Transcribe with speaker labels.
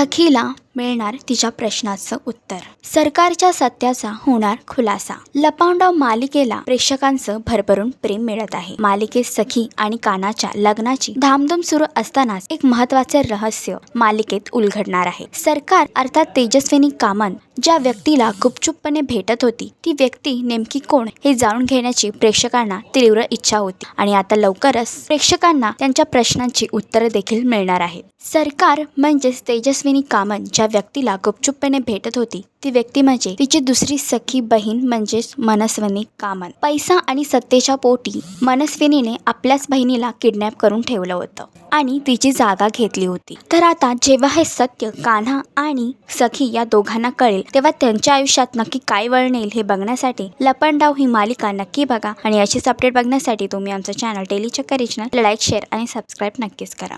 Speaker 1: सखीला मिळणार तिच्या प्रश्नाचं उत्तर. सरकारच्या सत्याचा होणार खुलासा. लपांडाव मालिकेला प्रेक्षकांचं भरभरून प्रेम मिळत आहे. मालिकेत सखी आणि कानाच्या लग्नाची धामधूम सुरू असतानाच एक महत्त्वाचे रहस्य मालिकेत उलगडणार आहे. सरकार अर्थात तेजस्विनी कामन ज्या व्यक्तीला गुपचूपपणे भेटत होती ती व्यक्ती नेमकी कोण हे जाणून घेण्याची प्रेक्षकांना तीव्र इच्छा होती आणि आता लवकरच प्रेक्षकांना त्यांच्या प्रश्नांची उत्तरं देखील मिळणार आहेत. सरकार म्हणजेच तेजस्विनी कामन ज्या व्यक्तीला गुपचुपपणे भेटत होती ती व्यक्ती म्हणजे तिची दुसरी सखी बहीण म्हणजेच मनस्विनी कामन. पैसा आणि सत्तेच्या पोटी मनस्विनीने आपल्याच बहिणीला किडनॅप करून ठेवलं होतं आणि तिची जागा घेतली होती. तर आता जेव्हा हे सत्य कान्हा आणि सखी या दोघांना कळेल तेव्हा त्यांच्या आयुष्यात नक्की काय वळण येईल हे बघण्यासाठी लपंडाव ही मालिका नक्की बघा आणि अशीच अपडेट बघण्यासाठी तुम्ही आमचं चॅनल डेली चक्कर रिजनल लाईक शेअर आणि सबस्क्राईब नक्कीच करा.